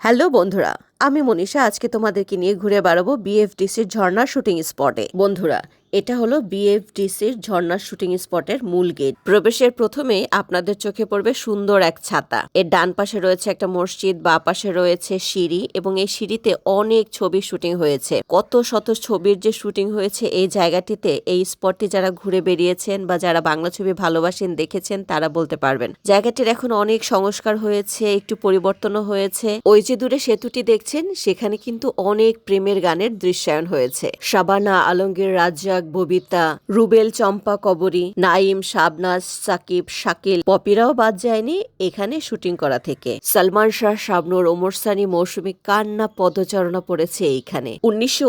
Hello বন্ধুরা আমি মনীষা। আজকে তোমাদেরকে নিয়ে ঘুরে বেড়াবো বিএফডিসির ঝর্ণা শুটিং স্পটে। বন্ধুরা এটা হলো বিএফডিসির ঝর্ণার শুটিং স্পটের মূল গেট। প্রবেশের প্রথমে আপনাদের চোখে পড়বে সুন্দর এক ছাতা। এর ডান পাশে রয়েছে একটা মসজিদ, বা পাশে রয়েছে সিঁড়ি, এবং এই সিঁড়িতে অনেক ছবি শুটিং হয়েছে। কত শত ছবির যে শুটিং হয়েছে এই জায়গাটিতে এই স্পটটি যারা ঘুরে বেরিয়েছেন, বা যারা বাংলা ছবি ভালোবাসেন, দেখেছেন, তারা বলতে পারবেন। জায়গাটির এখন অনেক সংস্কার হয়েছে, একটু পরিবর্তনও হয়েছে। ওই যে দূরে সেতুটি দেখছেন, সেখানে কিন্তু অনেক প্রেমের গানের দৃশ্যায়ন হয়েছে। শাবানা আলমগীর রাজ্জাক ববিতা, রুবেল চম্পা কবরী নাইম শাবনাজ, সাকিব, শাকিল। পপিরাও বাদ যায়নি এখানে শুটিং করা থেকে। সালমান শাহ, শাবনুর, ওমর সানি, মৌসুমী কান্না পদচারণা পড়েছে এইখানে। উনিশশো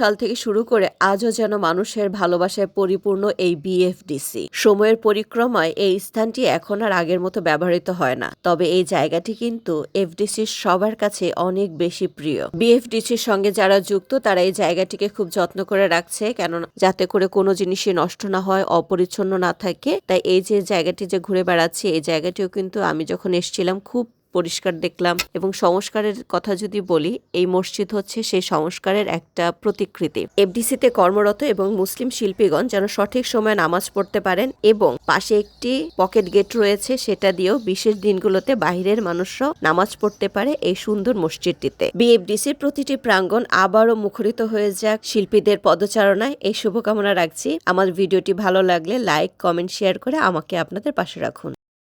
সাল থেকে শুরু করে আজও যেন মানুষের ভালোবাসায় পরিপূর্ণ এই বিএফডিসি সময়ের পরিক্রমায় এই স্থানটি এখন আর আগের মতো ব্যবহৃত হয় না। তবে এই জায়গাটি কিন্তু এফডিসির সবার কাছে অনেক বেশি প্রিয়। বিএফডিসির সঙ্গে যারা যুক্ত, তারা এই জায়গাটিকে খুব যত্ন করে রাখছে। কেননা যাতে করে কোনো জিনিসই নষ্ট না হয়, অপরিচ্ছন্ন না থাকে। তাই এই যে জায়গাটি যে ঘুরে বেড়াচ্ছি, এই জায়গাটিও কিন্তু আমি যখন এসেছিলাম, খুব পরিষ্কার দেখলাম এবং সংস্কারের কথা যদি বলি, এই মসজিদ হচ্ছে সেই সংস্কারের একটা প্রতিকৃতি। এফডিসিতে কর্মরত এবং মুসলিম শিল্পীগণ যেন সঠিক সময়ে নামাজ পড়তে পারেন এবং পাশে একটি পকেট গেট রয়েছে, সেটা দিয়েও বিশেষ দিনগুলোতে বাইরের মানুষরাও নামাজ পড়তে পারে এই সুন্দর মসজিদটিতে। বিএফডিসির প্রতিটি প্রাঙ্গণ আবারও মুখরিত হয়ে যাক শিল্পীদের পদচারণায়। এই শুভকামনা রাখছি। আমার ভিডিওটি ভালো লাগলে লাইক, কমেন্ট, শেয়ার করে আমাকে আপনাদের পাশে রাখুন।